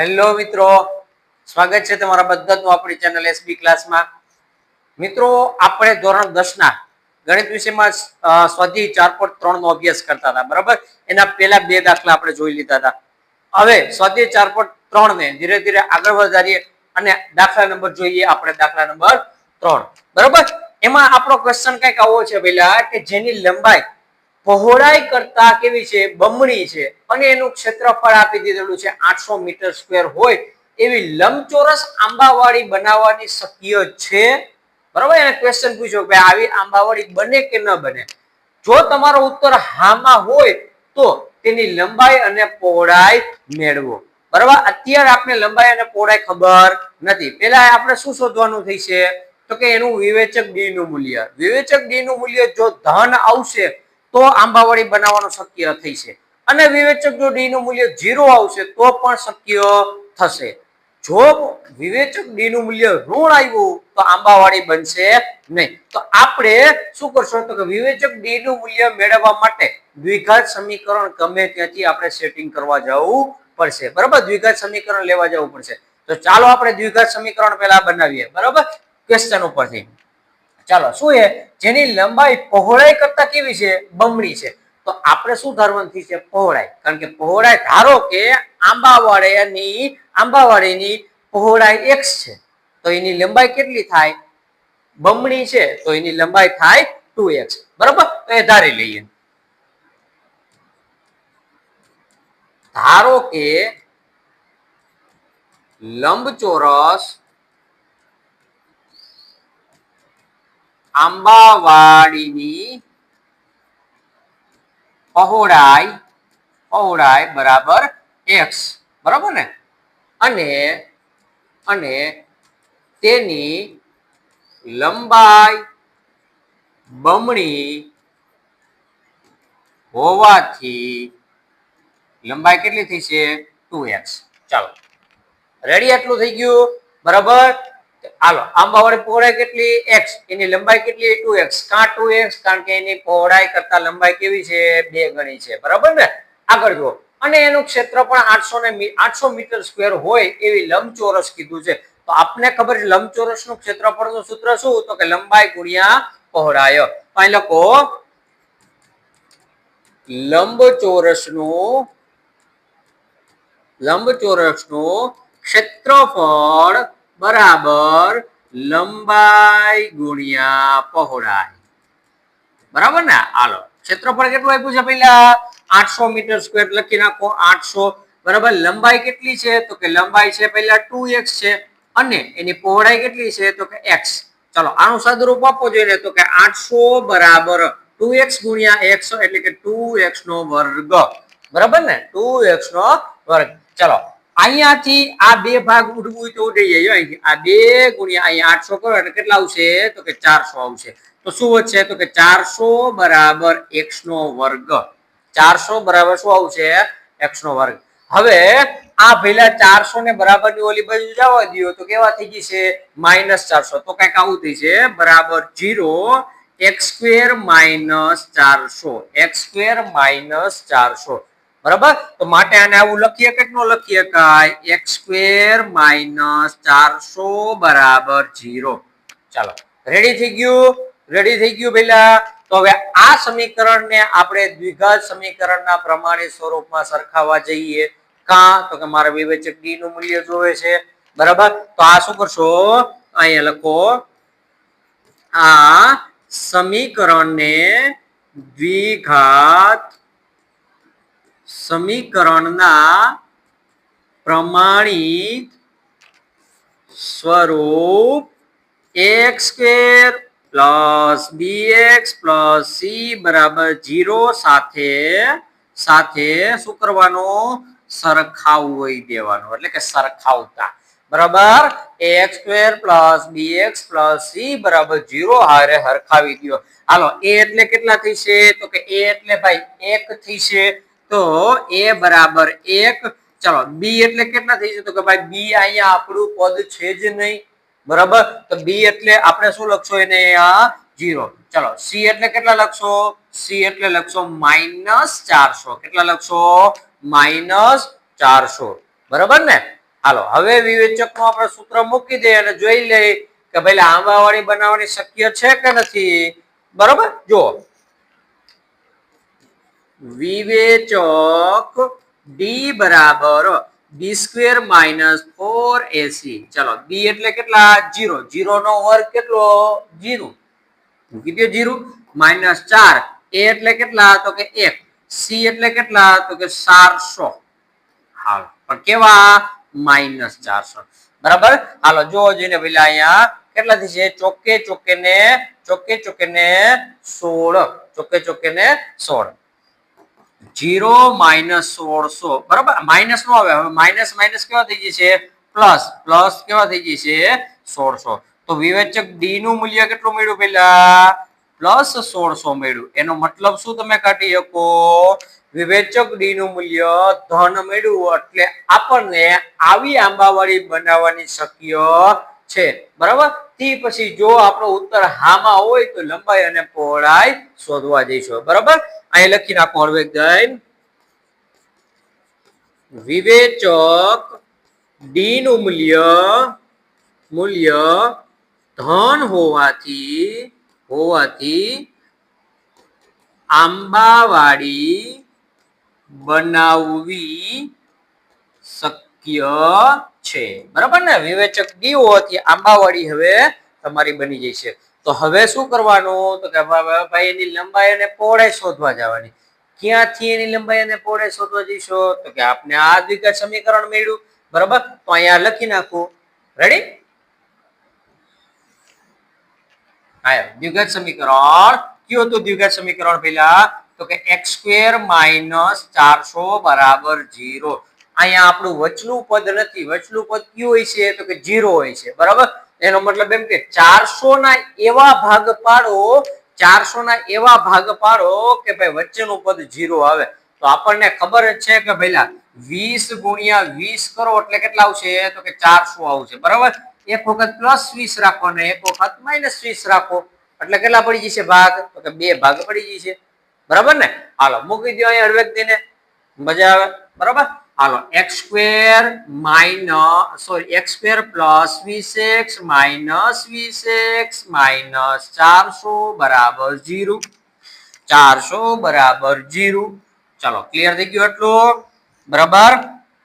Hello મિત્રો. સ્વાગત છે તમારા બધાનું આપણી ચેનલ એસબી ક્લાસમાં મિત્રો, આપણે ધોરણ દસના ગણિત વિષયમાં સ્વાધ્યાય ચાર પોઈન્ટ ત્રણ નો અભ્યાસ કરતા હતા, બરાબર? એના પહેલા બે દાખલા આપણે જોઈ લીધા હતા. હવે સ્વાધ્યાય ચાર પોઈન્ટ ત્રણ ને ધીરે ધીરે આગળ વધારીએ અને દાખલા નંબર જોઈએ આપણે, દાખલા નંબર ત્રણ. બરાબર? એમાં આપણો ક્વેશ્ચન કંઈક આવો છે પેલા કે જેની લંબાઈ પહોળાઈ કરતા કેવી છે? બમણી છે. અને એનું ક્ષેત્રફળ આપી દીધેલું છે આઠસો મીટર સ્ક્વેર હોય એવી લંબચોરસ આંબાવાડી બનાવવાની શક્ય છે? બરાબર? એને ક્વેશ્ચન પૂછ્યો કે આવી આંબાવાડી બને કે ન બને? જો તમારો ઉત્તર હામાં હોય તો તેની લંબાઈ અને પહોળાઈ મેળવો. બરાબર? અત્યારે આપણે લંબાઈ અને પહોળાઈ ખબર નથી. પેલા આપણે શું શોધવાનું થઈ છે તો કે એનું વિવેચક ડી નું મૂલ્ય. વિવેચક ડી નું મૂલ્ય જો ધન આવશે તો આંબાવાડી બનાવવાનું શક્ય થઈ છે. અને વિવેચક જો ડી નું મૂલ્ય ઝીરો આવશે તો પણ શક્ય થશે. જો વિવેચક ડી નું મૂલ્ય ઋણ આવ્યું, તો આંબાવાડી બનશે નહીં. તો આપણે શું કરશું? તો કે વિવેચક ડી નું મૂલ્ય મેળવવા માટે દ્વિઘાત સમીકરણ ગમે ત્યાંથી આપણે સેટિંગ કરવા જવું પડશે. બરાબર? દ્વિઘાત સમીકરણ લેવા જવું પડશે. તો ચાલો આપણે દ્વિઘાત સમીકરણ પહેલા બનાવીએ. બરાબર? ક્વેશ્ચન ઉપરથી. ચાલો, શું છે જેની લંબાઈ પહોળાઈ કરતા કેવી છે? બમણી છે. તો આપણે શું ધારવાનું છે? પહોળાઈ. કારણ કે પહોળાઈ ધારો કે આંબાવાડીની આંબાવાડીની પહોળાઈ x છે. તો એની લંબાઈ કેટલી થાય? બમણી છે. તો એની લંબાઈ થાય 2x બરાબર? તો એ ધારી લઈએ. ધારો કે લંબચોરસ આંબાવાડીની પહોળાઈ પહોળાઈ બરાબર એક્સ બરાબર ને? અને અને તેની લંબાઈ બમણી હોવાથી લંબાઈ કેટલી થઈ છે? ટુ એક્સ ચાલો. રેડી આટલું થઈ ગયું? બરાબર? હાલો આંબાવાળી પહોળાઈ કેટલી x? એની લંબાઈ કેટલી 2x કાં 2x કારણ કે એની પહોળાઈ કરતા લંબાઈ કેવી છે? બે ગણી છે. બરાબર ને? આગળ જુઓ. અને એનું ક્ષેત્ર પણ આઠસો ને આઠસો મીટર સ્ક્વેર હોય એવી લંબચોરસ કીધું છે. તો આપને ખબર છે લંબચોરસનું ક્ષેત્રફળનું સૂત્ર શું? તો કે લંબાઈ ગુણ્યા પહોળાઈ. તો અહીં લખો. લંબચોરસનું લંબચોરસનું ક્ષેત્રફળ બરાબર લંબાઈ ગુણ્યા પહોળાઈ. બરાબર ને? હાલો. ક્ષેત્રફળ કેટલું આપ્યું છે પહેલા? આઠસો મીટર સ્ક્વેર લખી નાખો, આઠસો. બરાબર, લંબાઈ કેટલી છે? તો કે લંબાઈ છે પહેલા ટુ છે અને એની પહોળાઈ કેટલી છે? તો કે એક્સ. ચલો, આનું સદરૂપ આપવો જોઈએ તો કે આઠસો બરાબર ટુ એક્સ ગુણ્યા એક્સ, એટલે કે ટુ એક્સ નો વર્ગ. બરાબર ને? ટુ એક્સ નો વર્ગ. ચલો અહીંયાથી આ બે ભાગ ઉડવું તો ઉડી જાય. અહીંથી આ બે ગુણ્યા અહીંયા આઠસો કરો એટલે કેટલા આવશે? તો કે ચારસો આવશે. તો શું વધશે? તો કે ચારસો બરાબર એક્સ નો વર્ગ. ચારસો બરાબર શું આવશે? એક્સ નો વર્ગ. હવે આ પેલા ચારસો ને બરાબરની ઓલી બાજુ જવા દો તો કેવા થઈ ગઈ છે માઇનસ ચારસો. તો કંઈક આવું થઈ છે બરાબર જીરો, એક્સ સ્ક્વેર માઇનસ ચારસો. એક્સ સ્ક્વેર માઇનસ ચારસો. બરાબર? તો માટે આને આવું લખીએ કેટલો લખીએ કાય એક્સ સ્ક્વેર માઇનસ ચારસો બરાબર જીરો ચાલો રેડી થઈ ગયું? રેડી થઈ ગયું પેલા તો હવે આ સમીકરણને આપણે દ્વિઘાત સમીકરણના પ્રમાણે સ્વરૂપમાં સરખાવવા જઈએ. કા? તો કે મારે વિવેચક ડી નું મૂલ્ય જોવે છે. બરાબર? તો આ શું કરશો? અહીંયા લખો. આ સમીકરણને દ્વિઘાત સમીકરણના પ્રમાણિત સ્વરૂપ X square plus B X plus C બરાબર જીરો સાથે સાથે શું કરવાનું? સરખાવી દેવાનું, એટલે કે સરખાવતા. બરાબર? X square plus B X plus C બરાબર જીરો હારે હરખાવી દો હાલો એ એટલે કેટલા થશે તો કે એ એટલે ભાઈ એક થશે તો એ બરાબર એક. ચલો બી એટલે કેટલા થઈ જશે? તો કે ભાઈ બી અહીંયા આપણું પદ છે જ નહીં. બરાબર? તો બી એટલે આપણે શું લખશો એને આ જીરો ચલો સી એટલે કેટલા લખશો? સી એટલે લખશો માઇનસ ચારસો. કેટલા લખશો? માઇનસ ચારસો. બરાબર ને? હાલો, હવે વિવેચકનું આપણે સૂત્ર મૂકી દઈએ અને જોઈ લઈએ કે ભાઈ આંબાવાળી બનાવવાની શક્ય છે કે નથી? બરોબર? જો વિવેચક ડી બરાબર B square minus four A C ચલો બી એટલે કેટલા? જીરો જીરો નો વર્ગ કેટલો? જીરો મૂકી દો જીરો માઇનસ ચાર. એ એટલે કેટલા? તો કે એક. સી એટલે કેટલા? તો કે ચારસો. હાલો. પણ કેવા? માઇનસ ચારસો. બરાબર? હાલો, જો જોઈને પેલા અહીંયા કેટલા થશે ચોકે ચોકે ને ચોકે ચોકે ને સોળ. ચોકે ચોકે ને સોળ. જીરો માઇનસ સોળસો, બરાબર? માઇનસ નો આવે. હવે માઇનસ માઇનસ કેવા થઈ જશે? પ્લસ. પ્લસ કેવા થઈ જશે? સોળસો. તો વિવેચક ડી નું મૂલ્ય કેટલું મળ્યું પેલા પ્લસ સોળસો મળ્યું. એનો મતલબ શું તમે કાઢી શકો? વિવેચક ડી નું મૂલ્ય ધન મળ્યું એટલે આપણને આવી આંબાવાળી બનાવવાની શક્ય છે. બરાબર? તે પછી જો આપણો ઉત્તર હામાં હોય તો લંબાઈ અને પહોળાઈ શોધવા જઈશું. બરાબર? અહીં લખી નાખો હળવે દઈને વિવેચક ડી મૂલ્ય મૂલ્ય ધન હોવાથી હોવાથી આંબાવાડી બનાવવી શક્ય છે. બરાબર ને? વિવેચક ડી હોવાથી આંબાવાડી હવે તમારી બની જશે તો હવે શું કરવાનું? તો કે ભાઈ, એની લંબાઈ અને પહોળાઈ શોધવા જવાની. ક્યાંથી એની લંબાઈ અને પહોળાઈ શોધવા જઈશો? તો કે આપને આ દ્વિઘાત સમીકરણ મળ્યું. બરાબર? તો અહીંયા લખી નાખું. રેડી દ્વિઘાત સમીકરણ. કયું હતું દ્વિઘાત સમીકરણ પેલા? તો કે એક્સ સ્ક્વેર માઇનસ ચારસો બરાબર જીરો અહીંયા આપણું વચલું પદ નથી. વચલું પદ કયું હોય છે? તો કે જીરો હોય છે. બરાબર? એનો મતલબ એમ કે ચારસો ના એવા ભાગ પાડો ચારસો ના એવા ભાગ પાડો કે ભાઈ વચ્ચેનું પદ જીરો આવે. તો આપણને ખબર જ છે કે ભાઈ વીસ ગુણ્યા વીસ કરો એટલે કેટલા આવશે? તો કે ચારસો આવશે. બરાબર? એક વખત પ્લસ વીસ રાખો ને એક વખત માઇનસ વીસ રાખો. એટલે કેટલા પડી જશે ભાગ? તો કે બે ભાગ પડી જશે. બરાબર ને? હાલો, મૂકી દો અહીંયા વ્યક્તિને મજા આવે. બરાબર? હાલો X square minus sorry X square plus વીસ એક્સ માઇનસ વીસ એક્સ માઇનસ ચારસો બરાબર જીરો. ચારસો બરાબર જીરો. ચાલો ક્લિયર થઈ ગયું એટલું? બરાબર?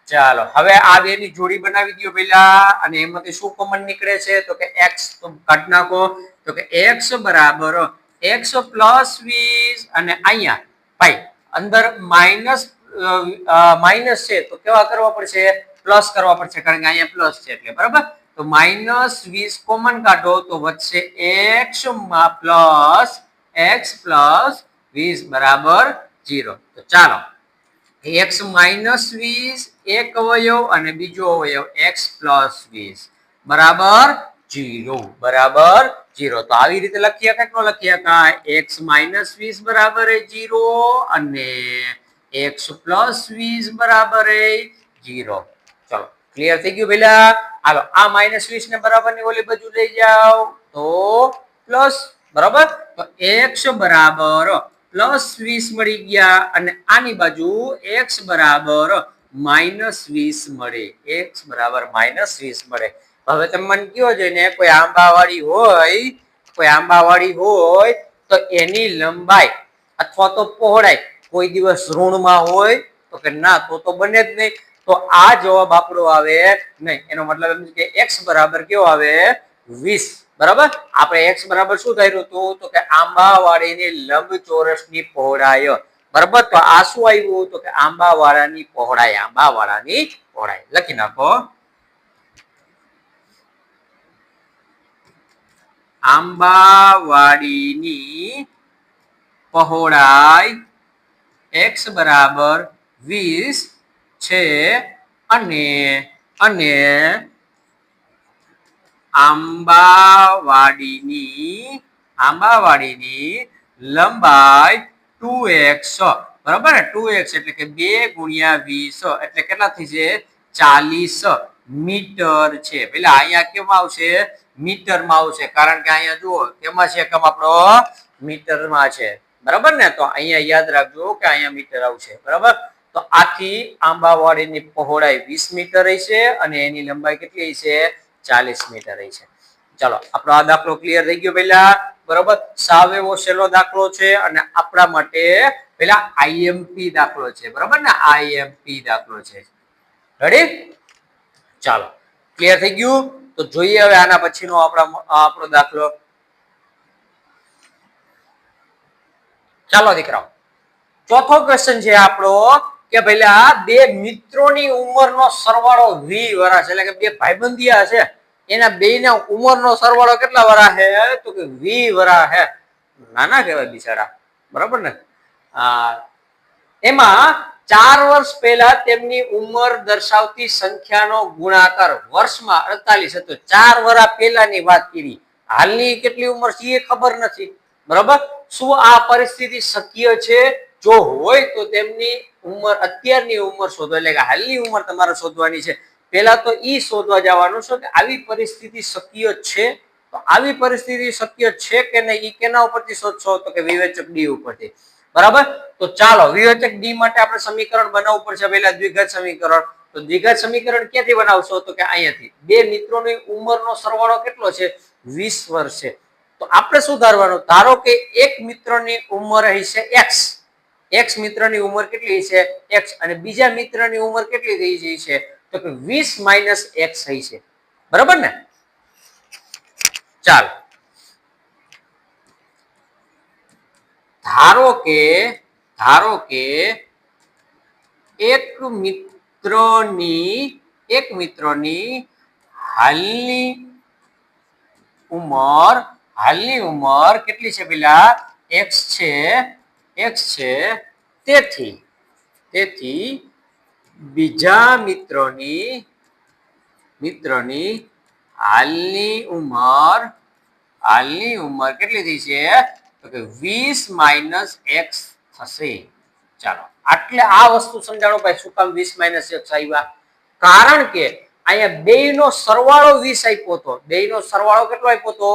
ચાલો, હવે આ બે ની જોડી બનાવી દો પેલા અને એમાંથી શું કોમન નીકળે છે? તો કે એક્સ કાઢી નાખો. તો કે એક્સ બરાબર એક્સ પ્લસ વીસ અને અહીંયા, ભાઈ, અંદર માઇનસ માઇનસ છે, તો કેવા કરવા પડશે? પ્લસ કરવા પડશે, કારણ કે અહીંયા પ્લસ છે એટલે, બરાબર? તો માઇનસ વીસ કોમન કાઢો, તો વધશે એક્સ પ્લસ એક્સ પ્લસ વીસ બરાબર જીરો તો ચાલો એક્સ માઇનસ વીસ, એક અવયવ અને બીજો અવયવ એક્સ પ્લસ વીસ બરાબર જીરો બરાબર જીરો તો આવી રીતે લખી શકાય ન લખી શકાય? એક્સ માઇનસ વીસ બરાબર જીરો અને એક્સ પ્લસ વીસ બરાબર એ જીરો ચલો ક્લિયર થઈ ગયું પેલા હાલો, આ માઇનસ વીસ ને બરાબરની ઓલી બાજુ લઈ જાઓ. તો પ્લસ, બરાબર? તો એક્સ બરાબર. પ્લસ વીસ મળી ગયા અને આની બાજુ એક્સ બરાબર માઇનસ વીસ મળે. એક્સ બરાબર માઇનસ વીસ મળે. હવે તમે મને કયો છે ને, કોઈ આંબાવાળી હોય, કોઈ આંબાવાળી હોય, તો એની લંબાઈ અથવા તો પહોળાઈ કોઈ દિવસ ઋણમાં હોય તો કે ના, તો તો બને જ નહીં. તો આ જવાબ આપણો આવે નહીં. એનો મતલબ એમ કે એક્સ બરાબર કેવો આવે? વીસ. બરાબર? આપણે એક્સ બરાબર શું થયું હતું? તો કે આંબાવાળીની લંબચોરસની પહોળાઈ. બરાબર? તો આ શું આવ્યું તો કે આંબાવાળાની પહોળાઈ. આંબાવાળાની પહોળાઈ. લખી નાખો. આંબાવાડીની પહોળાઈ એક્સ બરાબર વીસ છે અને અને આંબાવાડીની આંબાવાડીની લંબાઈ ટુ એક્સ બરાબર? ને ટુ એક્સ એટલે કે બે ગુણ્યા વીસ એટલે કેટલા થઈ છે? ચાલીસ મીટર છે. પેલા અહીંયા કેમાં આવશે? મીટરમાં આવશે. કારણ કે અહીંયા જુઓ, કેમાં છે? એકમ આપણો? મીટરમાં છે. બરાબર ને? તો અહીંયા યાદ રાખજો કે અહીંયા મીટર આવશે, બરાબર? તો આખી આંબાવાડીની પહોળાઈ વીસ મીટર છે અને એની લંબાઈ કેટલી છે? ચાલીસ મીટર છે. ચાલો, આપણો આ દાખલો ક્લિયર થઈ ગયો પેલા બરોબર? સાવ એવો સહેલો દાખલો છે અને આપણા માટે પેલા આઈએમપી દાખલો છે, બરોબર ને? આઈએમપી દાખલો છે. રેડી ચાલો ક્લિયર થઈ ગયું? તો જોઈએ હવે આના પછીનો આપણા આપણો દાખલો. ચાલો દીકરાઓ, ચોથો ક્વેશ્ચન છે આપણો કે પેલા બે મિત્રોની ઉંમરનો સરવાળો વી વર્ષ એટલે કે બે ભાઈબંધિયા છે, એના બેયના ઉંમરનો સરવાળો કેટલા વરા છે? તો કે વી વરા છે. નાના કહેવાય બિચારા, બરાબર ને? એમાં ચાર વર્ષ પહેલા તેમની ઉંમર દર્શાવતી સંખ્યાનો ગુણાકાર વર્ષમાં અડતાલીસ હતો. ચાર વર્ષ પહેલાની વાત કરી. હાલની કેટલી ઉંમર છે એ ખબર નથી, બરાબર? શું આ પરિસ્થિતિ શક્ય છે? જો હોય તો તેમની ઉંમર, અત્યારની ઉંમર શોધો. એટલે કે હાલની ઉંમર તમારે શોધવાની છે. પહેલા તો ઈ શોધવા જવાનું છે કે આવી પરિસ્થિતિ શક્ય છે? તો આવી પરિસ્થિતિ શક્ય છે કે નહીં? ઈ કેના ઉપરથી શોધશો? તો કે વિવેચક ડી ઉપરથી. બરાબર? તો ચાલો, વિવેચક ડી માટે આપણે સમીકરણ બનાવવું પડશે. પહેલા દ્વિઘાત સમીકરણ. તો દ્વિઘાત સમીકરણ ક્યાંથી બનાવશો? તો કે અહીંયાથી. બે મિત્રોની ઉંમરનો સરવાળો કેટલો છે? વીસ વર્ષ. છે તો આપણે શું ધારવાનું? ધારો કે એક મિત્રની ઉંમર હશે એક્સ એક્સ મિત્રની ઉંમર કેટલી છે? એક્સ અને બીજા મિત્રની ઉંમર કેટલી થઈ જઈ છે? તો કે વીસ માઇનસ એક્સ છે. બરાબર ને? ચાલો. ધારો કે ધારો કે એક મિત્રની એક મિત્રની હાલની ઉંમર હાલની ઉંમર કેટલી છે પેલા? એક્સ છે એક્સ છે. તેથી તેથી બીજા મિત્રોની મિત્રોની હાલની ઉંમર હાલની ઉંમર કેટલી થઈ છે? તો કે વીસ માઇનસ એક્સ થશે. ચાલો, આટલે આ વસ્તુ સમજાણો ભાઈ, શું કામ વીસ માઇનસ એક્સ આવ્યા? કારણ કે અહીંયા બે નો સરવાળો વીસ આપ્યો હતો બે નો સરવાળો કેટલો આપ્યો હતો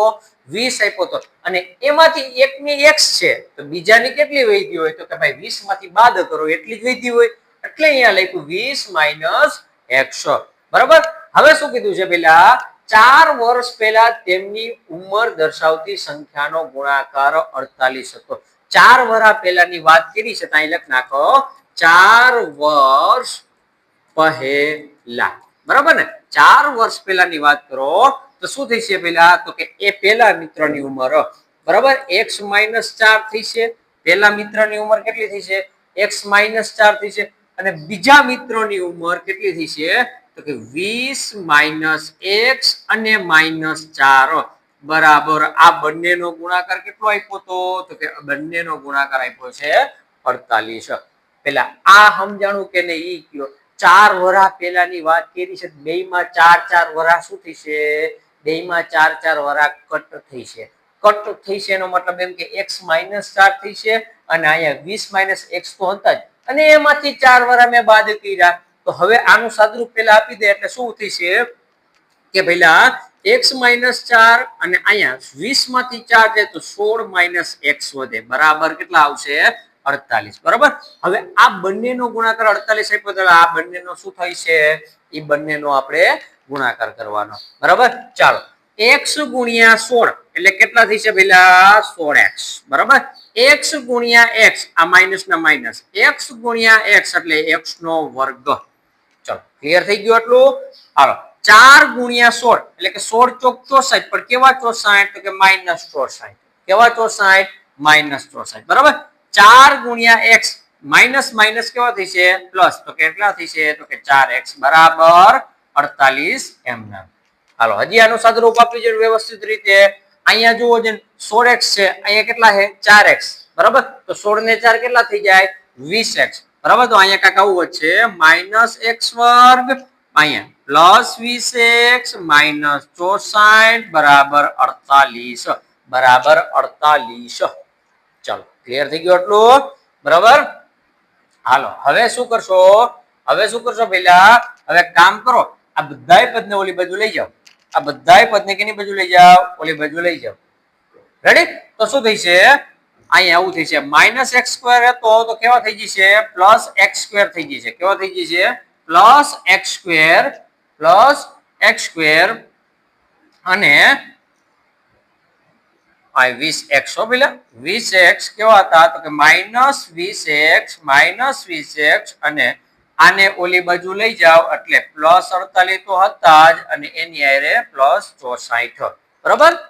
વીસ આપ્યો હતો અને એમાંથી એક ની એક્સ છે, તો બીજાની કેટલી વૈધી હોય? તો કે ભાઈ વીસમાંથી બાદ કરો, એટલી જ વૈધી હોય. એટલે અહીંયા લખ્યું વીસ માઇનસ એકસો. બરાબર? હવે શું કીધું છે પેલા? ચાર વર્ષ પહેલા તેમની ઉંમર દર્શાવતી સંખ્યાનો ગુણાકાર અડતાલીસ હતો. ચાર વર્ષ પહેલાની વાત કરી છે? ત્યાં લખ નાખો. ચાર વર્ષ પહેલા. બરાબર ને? ચાર વર્ષ પહેલાની વાત કરો, તો શું થઈ છે પેલા તો કે એ પહેલા મિત્રની ઉંમર. બરાબર? એક્સ માઇનસ ચાર થઈ છે, પહેલા મિત્રની ઉંમર કેટલી થઈ છે? એક્સ માઇનસ ચાર થઈ છે, અને બીજા મિત્રોની ઉંમર કેટલી થઈ છે? તો કે વીસ માઇનસ એક્સ અને માઇનસ ચાર. બરાબર? આ બંનેનો ગુણાકાર કેટલો આપ્યો તો? તો કે બંનેનો ગુણાકાર આપ્યો છે, અડતાલીસ. પેલા આ સમજાણું કે નહીં? ઈ કયો. ચાર વરા પહેલાની વાત કરી છે બે માં ચાર ચાર વરા શું થઈ છે? બે માં ચાર ચાર વરા કટ થઈ છે. કટ થઈ છે એનો મતલબ એમ કે એક્સ માઇનસ ચાર થઈ છે અને અહીંયા વીસ માઇનસ એક્સ તો હતા જ. અને એમાંથી ચાર વરા મેં બાદ કર્યા. તો હવે આનું સાદરૂપ પેલા આપી દે એટલે શું થશે કે પેલા એક્સ માઇનસ ચાર અને અહીંયા વીસમાંથી ચાર જાય તો સોળ માઇનસ એક્સ વધે. બરાબર કેટલા આવશે? અડતાલીસ, બરાબર? હવે આ બંનેનો ગુણાકાર અડતાલીસ આપ્યો તો આ બંનેનો શું થાય છે? એ બંનેનો આપણે ગુણાકાર કરવાનો, બરાબર? ચાલો, એક્સ ગુણ્યા સોળ, એટલે કેટલા થઈ છે પેલા સોળ એક્સ, બરાબર? એક્સ ગુણ્યા એક્સ, આ માઇનસ ના માઇનસ એક્સ ગુણ્યા એક્સ એટલે એક્સ નો વર્ગ. ચલો ક્લિયર થઈ ગયું એટલું હાલો, ચાર ગુણ્યા સોળ, એટલે કે સોળ ચોક ચોસાઠ, પણ કેવા ચોસાઠ? તો કે માઇનસ ચોસાઠ. કેવા ચોસાઠ? માઇનસ ચોસાઠ, બરાબર? ચાર ગુણ્યા એક્સ માઇનસ માઇનસ કેવા થઈ છે પ્લસ તો કેટલા થઈ છે તો કે ચાર એક્સ બરાબર અડતાલીસ એમ હાલો હજી આનું સાદુરૂપ આપી છે વ્યવસ્થિત રીતે. અહીંયા જુઓ છે સોળ એક્સ છે, અહીંયા કેટલા છે? ચાર એક્સ બરાબર? તો સોળ ને ચાર કેટલા થઈ જાય? વીસ એક્સ બરાબર? તો અહીંયા કાંક આવું છે. માઇનસ એક્સ વર્ગ અહીંયા. પ્લસ વીસ એક્સ માઇનસ ચોસાઠ બરાબર અડતાલીસ. બરાબર અડતાલીસ. ચલો. ક્લિયર થઈ ગયું એટલું બરાબર? હાલો, હવે શું કરશો? હવે શું કરશો પેલા હવે કામ કરો, આ બધાય પદને ઓલી બાજુ લઈ જાઓ. આ બધાય પદને કેની બાજુ લઈ જાઓ? ઓલી બાજુ લઈ જાઓ. રેડી તો શું થઈ છે અહીંયા આવું થઈ છે માઇનસ એક્સ સ્ક્વેર હતો તો કેવા થઈ જશે? પ્લસ એક્સ સ્ક્વેર થઈ જશે. કેવા થઈ જશે? Plus X square plus X square અને વીસ એક્સ હો પેલા વીસ એક્સ કેવા હતા? તો કે માઇનસ વીસ એક્સ, માઇનસ વીસ એક્સ અને આને ઓલી બાજુ લઈ જાઓ. એટલે પ્લસ અડતાલીસ તો હતા જ અને એની આરે પ્લસ ચોસાઠ. બરોબર?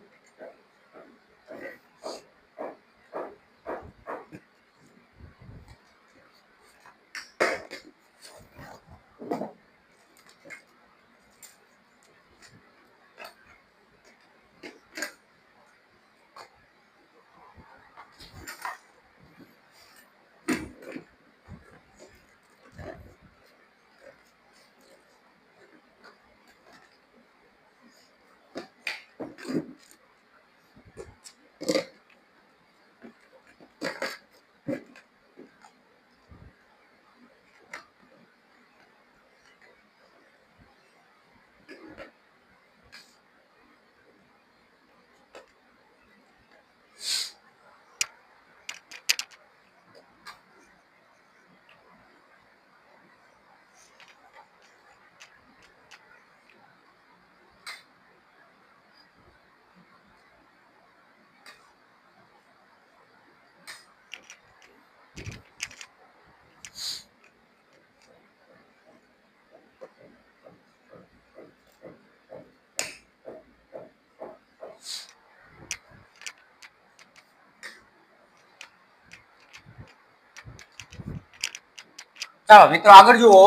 ચાલો, મિત્રો, આગળ જુઓ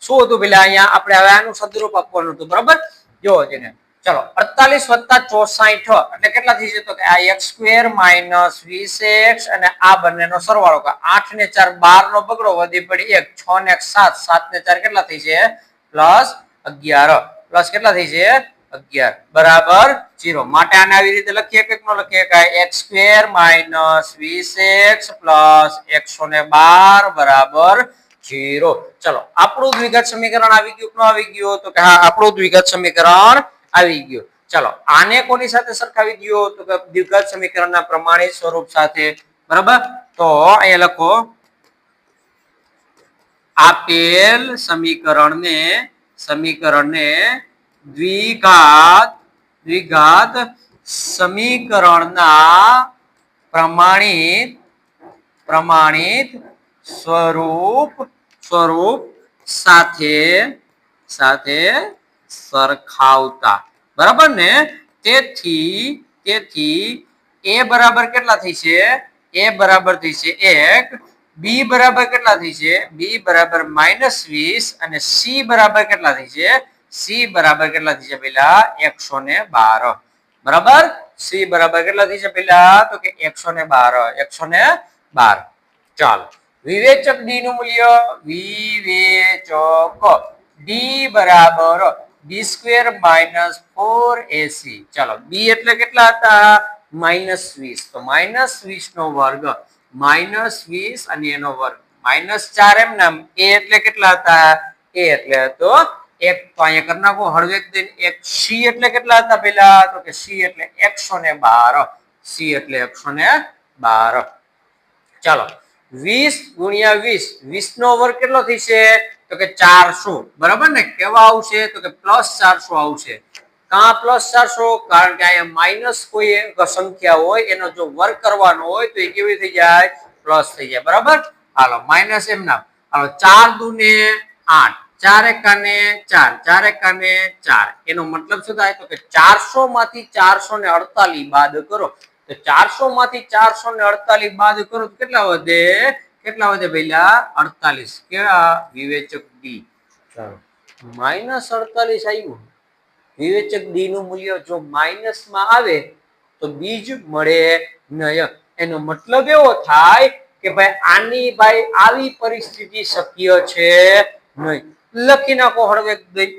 શું હતું પેલા અહીંયા? આપણે હવે આનું સદરૂપ આપવાનું હતું, બરોબર? જુઓ તેને ચલો, અડતાલીસ વત્તા ચોસાઠ. એટલે કેટલા થઈ જતો? કે આ એક્સ સ્ક્વેર માઇનસ વીસ એક્સ અને આ બંનેનો સરવાળો. કે આઠ ને ચાર બાર નો બગડો વધી પડી એક, છ ને સાત. સાત ને ચાર કેટલા થઈ છે? પ્લસ અગિયાર. પ્લસ કેટલા થઈ છે? અગિયાર. બરાબર? જીરો માટે આને આવી રીતે લખીએ કે નો લખીએ કે એક્સ સ્ક્વેર માઇનસ વીસ એક્સ પ્લસ એકસો ને બાર. બરાબર? જીરો ચલો, આપણું દ્વિઘાત સમીકરણ આવી ગયું ન આવી ગયું? તો કે હા, આપણું દ્વિઘાત સમીકરણ આવી ગયું. ચલો, આને કોની સાથે સરખાવી દો તો કે દ્વિઘાત સમીકરણના પ્રમાણિત સ્વરૂપ સાથે. બરાબર? તો અહીંયા લખો. આપેલ સમીકરણને સમીકરણને દ્વિઘાત દ્વિઘાત સમીકરણના પ્રમાણિત પ્રમાણિત સ્વરૂપ સ્વરૂપ સાથે સાથે સરખાવતા. બરાબર ને? તેથી તેથી એ બરાબર કેટલા થઈ છે એ બરાબર થઈ છે એક, બી બરાબર કેટલા થઈ છે બી બરાબર માઇનસ વીસ અને સી બરાબર કેટલા થઈ છે સી બરાબર કેટલા થઈ છે પેલા એકસો ને બાર. બરાબર? સી બરાબર કેટલા થઈ છે પેલા? તો કે એકસો ને બાર. એકસો ને બાર. ચાલો. વિવેચક ડી નું મૂલ્ય વિવેચક. ડી બરાબર B square minus four A C ચાલો બી એટલે કેટલા હતા? માઇનસ વીસ. તો માઇનસ વીસ નો વર્ગ માઇનસ વીસ અને એનો વર્ગ. માઇનસ ચાર એમ નામ એ એટલે કેટલા હતા? એ એટલે હતો એક. તો અહીંયા કરી નાખો, હળવેક દિન એક. સી એટલે કેટલા હતા પેલા? તો કે સી એટલે એકસો ને બાર. સી એટલે એકસો ને બાર. ચાલો વીસ ગુણ્યા વીસ. વીસ નો વર્ગ કેટલો થશે તો કે ચારસો. બરાબર ને? કેવા આવશે? તો કે પ્લસ ચારસો આવશે. કા પ્લસ ચારસો? કારણ કે અહીંયા માઇનસ કોઈ સંખ્યા હોય, એનો જો વર્ગ કરવાનો હોય, તો એ કેવી થઈ જાય? પ્લસ થઈ જાય. બરાબર? હાલો માઇનસ એમ ના હાલો, ચાર દુને આઠ. ચાર એકાને ચાર. ચાર એકાને ચાર. એનો મતલબ શું થાય? તો કે ચારસો માંથી ચારસો ને અડતાલીસ બાદ કરો. તો ચારસો માંથી ચારસો ને અડતાલીસ બાદ કરો તો કેટલા વધે? કેટલા વધે પહેલા અડતાલીસ. કેવા? વિવેચક ડી માઇનસ અડતાલીસ આવ્યું વિવેચક ડી નું મૂલ્ય જો માઇનસમાં આવે તો બીજ મળે નહીં એનો મતલબ એવો થાય કે ભાઈ આની ભાઈ આવી પરિસ્થિતિ શક્ય છે નહીં લખી નાખો હળવે દઈ.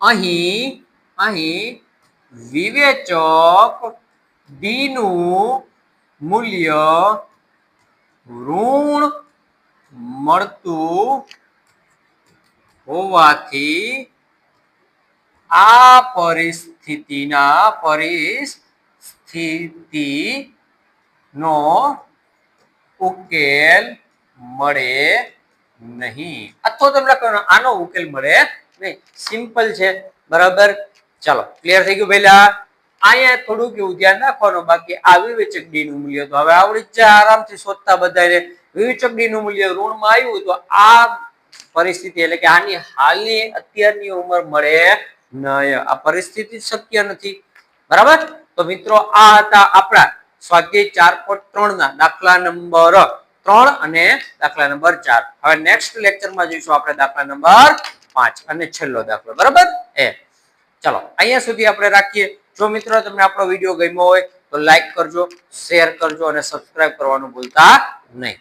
અહીં અહીં વિવેચક ડી નું મૂલ્ય ઋણ મળતું હોવાથી આ પરિસ્થિતિના પરિસ્થિતિ નો ઉકેલ મળે નહીં. અથવા તમને આનો ઉકેલ મળે નહીં. સિમ્પલ છે. બરાબર? ચાલો ક્લિયર થઈ ગયું પહેલા અહીંયા થોડુંક એવું ધ્યાન રાખવાનું, બાકી આ વિવેચક ડી નું મૂલ્ય તો હવે આવડી જ આરામથી શોધતા બધાને વિવેચક ડી નું મૂલ્ય ઋણમાં આવ્યું તો આ પરિસ્થિતિ એટલે કે આની હાલની અત્યારની ઉંમર મળે નહીં. આ પરિસ્થિતિ શક્ય નથી. બરાબર? તો મિત્રો, આ હતા આપણા સ્વાધ્યાય ચાર પોઈન્ટ ત્રણ ના દાખલા નંબર ત્રણ અને દાખલા નંબર ચાર. હવે નેક્સ્ટ લેક્ચરમાં જોઈશું આપણે દાખલા નંબર પાંચ અને છેલ્લો દાખલો. બરાબર? એ. ચલો, અહીંયા સુધી આપણે રાખીએ. જો મિત્રો તમને આપણો વીડિયો ગમ્યો હોય તો લાઈક કરજો શેર કરજો અને સબસ્ક્રાઈબ કરવાનું ભૂલતા નહીં.